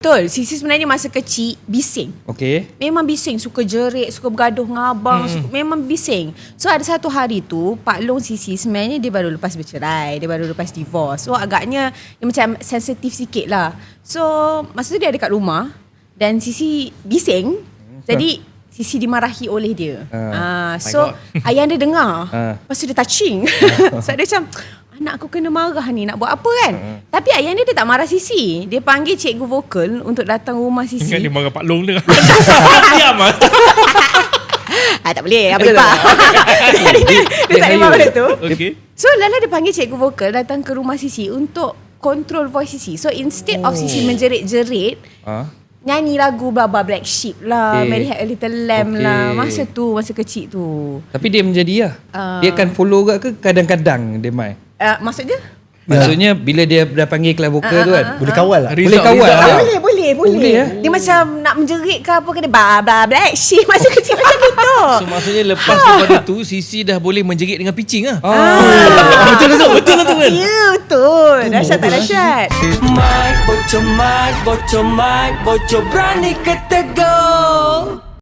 Betul. Sisi sebenarnya masa kecil bising. Okey. Memang bising, suka jerit, suka bergaduh dengan abang, hmm. suka, memang bising. So ada satu hari tu, Pak Long Sisi sebenarnya dia baru lepas bercerai, dia baru lepas divorce. So agaknya dia macam sensitif sikit lah. So masa tu dia ada kat rumah dan Sisi bising. Jadi Sisi dimarahi oleh dia. Ah. Ah, My so ayah dia dengar. Ah. Lepas tu dia touching. so dia macam anak aku kena marah ni nak buat apa kan? Tapi ayah dia dia tak marah Sisi. Dia panggil cikgu vokal untuk datang rumah Sisi. Ingat dia marah Pak Long dia. Diam ah. Ah, tak boleh Abang Ipah Dia, dia, dia tak boleh buat benda tu Okey. So Lala dia panggil cikgu vokal Datang ke rumah Sisi Untuk control voice Sisi So instead of Sisi menjerit-jerit Ah. Nyanyi lagu blah Black Sheep lah Okay. Mary Had a Little Lamb Okay. lah Masa tu Masa kecil tu Tapi dia menjadi lah. Ah. Dia akan follow ke ke kadang-kadang dia mai. Uh, Maksudnya Maksudnya bila dia dah panggil kelas vokal tu kan. Boleh kawal lah. Boleh kawal. Ah, lah. boleh, boleh, boleh. boleh, eh? Dia macam nak menjerit ke apa ke dia blah blah black sheep masa kecil macam gitu. So maksudnya lepas daripada tu Sisi dah boleh menjerit dengan pitching ah. Ah. Betul lah tu, betul lah tu kan. Ya, betul. Dahsyat tak dahsyat. Mike, bocor Mike, bocor Mike, bocor berani kata go